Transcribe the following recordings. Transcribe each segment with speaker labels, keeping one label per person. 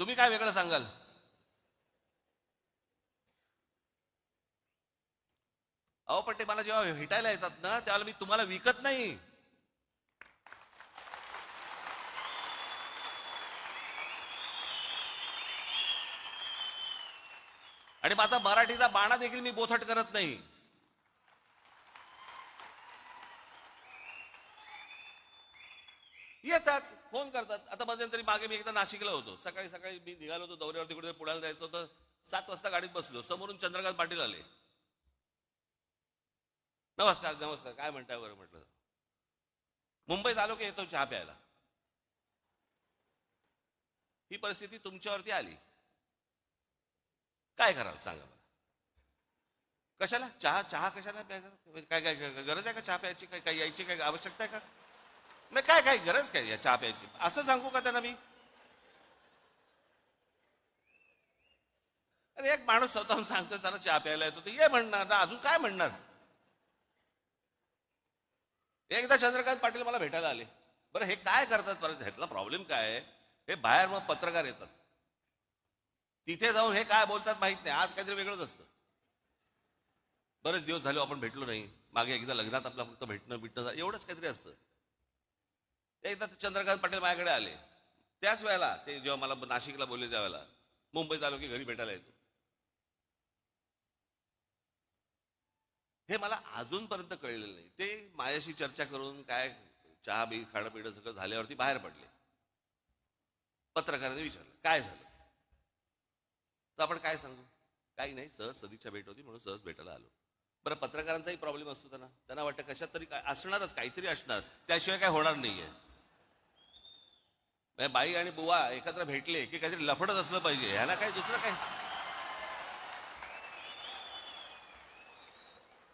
Speaker 1: तुम्ही काय वेगळं सांगाल? अहो पण ते मला जेव्हा हिटायला येतात ना त्यावेळेला मी तुम्हाला विकत नाही. आणि माझा मराठीचा बाणा देखील मी बोथट करत नाही. येतात फोन करतात. आता मध्यंतरी मागे मी एकदा नाशिकला होतो. सकाळी सकाळी मी निघालो होतो दौऱ्यावरती कुठे पुण्याला जायचं होतं. सात वाजता गाडीत बसलो. समोरून चंद्रकांत पाटील आले. नमस्कार नमस्कार. काय म्हणताय बरं म्हटलं? मुंबईत आलो की येतो चहा प्यायला. ही परिस्थिती तुमच्यावरती आली. काय कराल सांगा मला? कशाला? चहा चहा कशाला प्यायचा? म्हणजे काय काय- गरज आहे का चहा प्यायची? काय काय यायची काय आवश्यकता आहे का? नाही काय काय गरज काय या चहा प्यायची असं सांगू का त्यांना मी? अरे एक माणूस स्वतःहून सांगतो जरा चहा प्यायला येतो. तर ये म्हणणार ना अजून काय म्हणणार? एकदा चंद्रकांत पाटील मला भेटायला आले. बरं हे काय करतात परत? ह्यातला प्रॉब्लेम काय आहे? हे बाहेर मग पत्रकार येतात. तिथे जाऊन हे काय बोलतात माहीत नाही. आज काहीतरी वेगळंच असतं. बरेच दिवस झाले आपण भेटलो नाही. मागे एकदा लग्नात आपला फक्त भेटणं बिटणं एवढंच काहीतरी असतं. एकदा चंद्रकांत पाटील माझ्याकडे आले. त्याच वेळेला ते जेव्हा मला नाशिकला बोलले त्यावेळेला मुंबईत आलो की घरी भेटायला येतो. हे मला अजूनपर्यंत कळलेलं नाही. ते माझ्याशी चर्चा करून काय चहा बी खाणं पिणं सगळं झाल्यावरती बाहेर पडले. पत्रकाराने विचारलं काय झालं? तर आपण काय सांगू? काही नाही सहज सदिच्छा भेट होती म्हणून सहज भेटायला आलो. बरं पत्रकारांचाही प्रॉब्लेम असतो त्यांना. त्यांना वाटतं कशात तरी काय असणारच काहीतरी असणार. त्याशिवाय काय होणार नाहीये. म्हणजे बाई आणि बुवा एकत्र भेटले की काहीतरी लफडत असलं पाहिजे ह्याला काय दुसरं काय?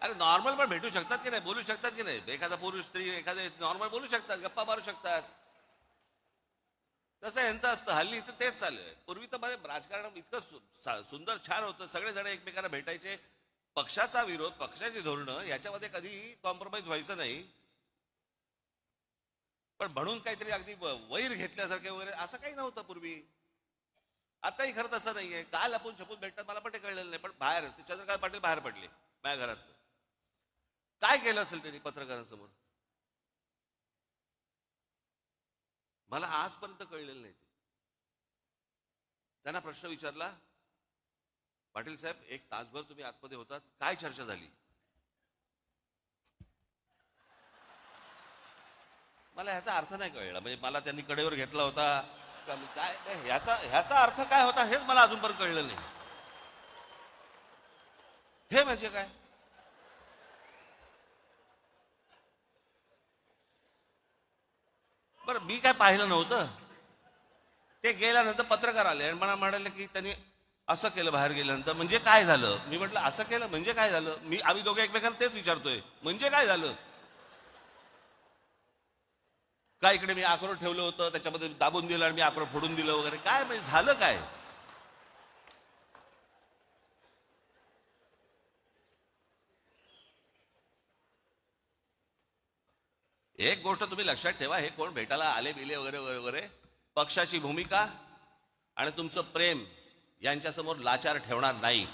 Speaker 1: अरे नॉर्मल पण भेटू शकतात की नाही? बोलू शकतात की नाही? एखादा पुरुष स्त्री एखादे नॉर्मल बोलू शकतात गप्पा मारू शकतात. तसं यांचं असतं. हल्ली तर तेच चालू आहे. पूर्वी तर मध्ये राजकारण इतकं सुंदर छान होतं. सगळेजण एकमेकांना भेटायचे. पक्षाचा विरोध पक्षाची धोरणं याच्यामध्ये कधी कॉम्प्रोमाइज व्हायचं नाही. पण म्हणून काहीतरी अगदी वैर घेतल्यासारखे वगैरे असं काही नव्हतं पूर्वी. आताही खरं तसं नाहीये. काल आपण छपून भेटतात मला पण ते कळलेलं नाही. पण बाहेर ते चंद्रकांत पाटील बाहेर पडले माझ्या घरात काय केलं असेल त्यांनी पत्रकारांसमोर? मला आजपर्यंत कळलेलं नाही ते. त्यांना प्रश्न विचारला पाटील साहेब एक तासभर तुम्ही आतमध्ये होतात काय चर्चा झाली? मला ह्याचा अर्थ नाही कळला. म्हणजे मला त्यांनी कडेवर घेतला होता. का काय ह्याचा ह्याचा अर्थ काय होता हेच मला अजूनपर्यंत कळलं नाही. हे म्हणजे काय? बरं मी काय पाहिलं नव्हतं? ते गेल्यानंतर पत्रकार आले आणि मला म्हणाले की त्यांनी असं केलं बाहेर गेल्यानंतर. म्हणजे काय झालं? मी म्हटलं असं केलं म्हणजे काय झालं? मी आम्ही दोघे एकमेकांना तेच विचारतोय. म्हणजे काय झालं? काय इकडे मी आक्रोड ठेवलं होतं? त्याच्यामध्ये दाबून दिलं आणि मी आक्रोड फोडून दिलं वगैरे. काय म्हणजे झालं काय? एक गोष्ट तुम्ही लक्षात ठेवा हे कोण भेटायला आले बिले वगैरे वगैरे वगैरे? पक्षाची भूमिका आणि तुमचं प्रेम यांच्यासमोर लाचार ठेवणार नाही.